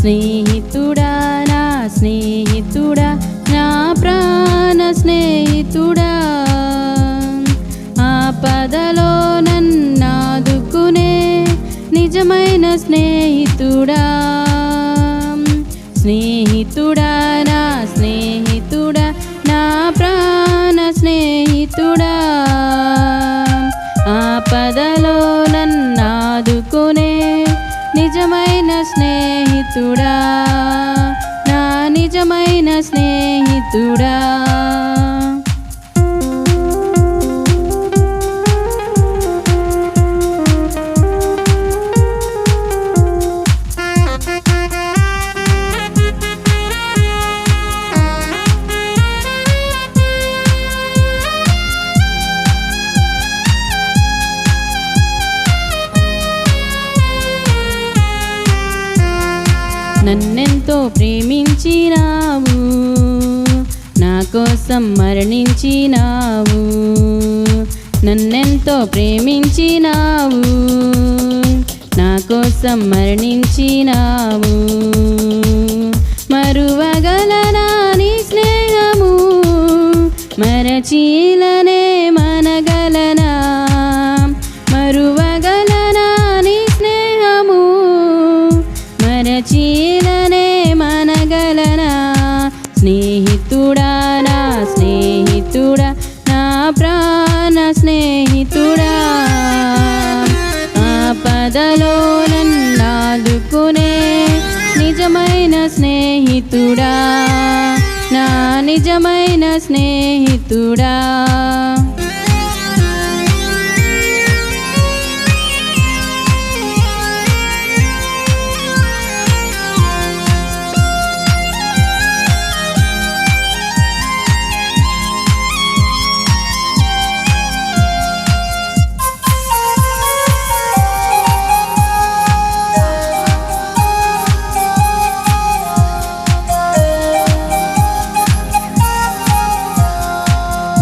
స్నేహితుడా నా స్నేహితుడా నా ప్రాణ స్నేహితుడా. ఆపదలో నన్నాదుకునే నిజమైన స్నేహితుడా. స్నేహితుడా నా స్నేహితుడా నా ప్రాణ స్నేహితుడా. ఆపదలో నన్నాదుకునే నిజమైన స్నేహితుడా నా నిజమైన స్నేహితుడా? నన్నెంతో ప్రేమించినావు. నా కోసం మరణించినావు. నన్నెంతో ప్రేమించినావు. నా కోసం మరణించినావు. మరువగలనా నీ స్నేహము? మరచీలనే చీలనే మనగలనా? స్నేహితుడా నా స్నేహితుడా? నా ప్రాణ స్నేహితుడా? ఆపదలో నన్నాదుకునే నిజమైన స్నేహితుడా? నా నిజమైన స్నేహితుడా?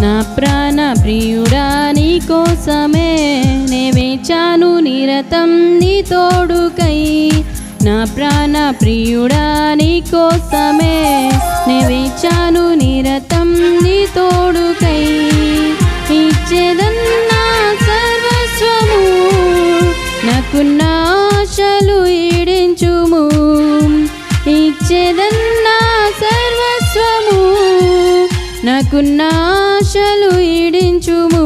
నా ప్రాణ ప్రియుడా నీ కోసమే నే వేచాను నిరతం నీ తోడుకై. నా ప్రాణ ప్రియుడా నీ కోసమే నే వేచాను నిరతం నీ తోడుకై. ఇచ్చేదన్నా సర్వస్వము నాకు ఆశలు ఈడించుము. ఇచ్చేదన్నా సర్వస్వము నాకున్నా ఆశలు ఈడించుము.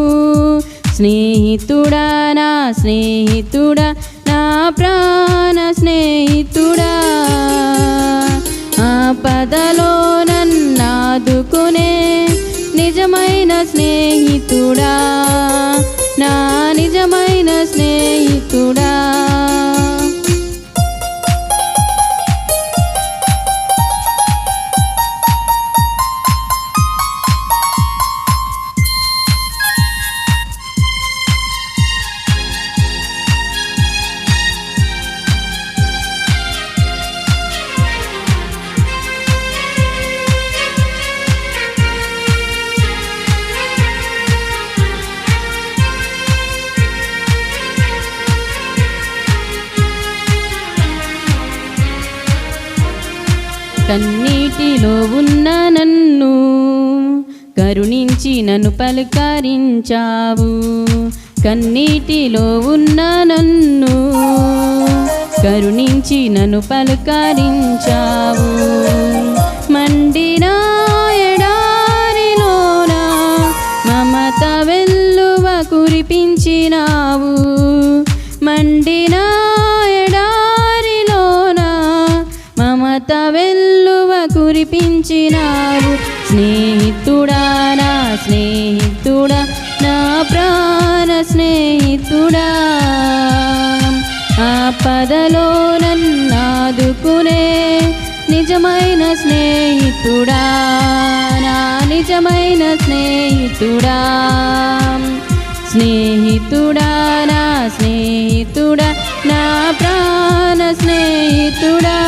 స్నేహితుడా నా స్నేహితుడా నా ప్రాణ స్నేహితుడా. ఆపదలో నన్నాదుకునే నిజమైన స్నేహితుడా నా నిజమైన స్నేహితుడా. కన్నీటిలో ఉన్న నన్ను కరుణించి నన్ను పలకరించావు. కన్నీటిలో ఉన్న నన్ను కరుణించి నన్ను పలకరించావు. వెల్లువ స్నేహితుడా నా స్నేహితుడా నా ప్రాణ స్నేహితుడా. ఆపదలో నన్నాదుకునే నిజమైన స్నేహితుడా నా నిజమైన స్నేహితుడా. స్నేహితుడా నా స్నేహితుడా నా ప్రాణ స్నేహితుడా.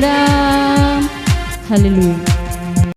నా నిజమైన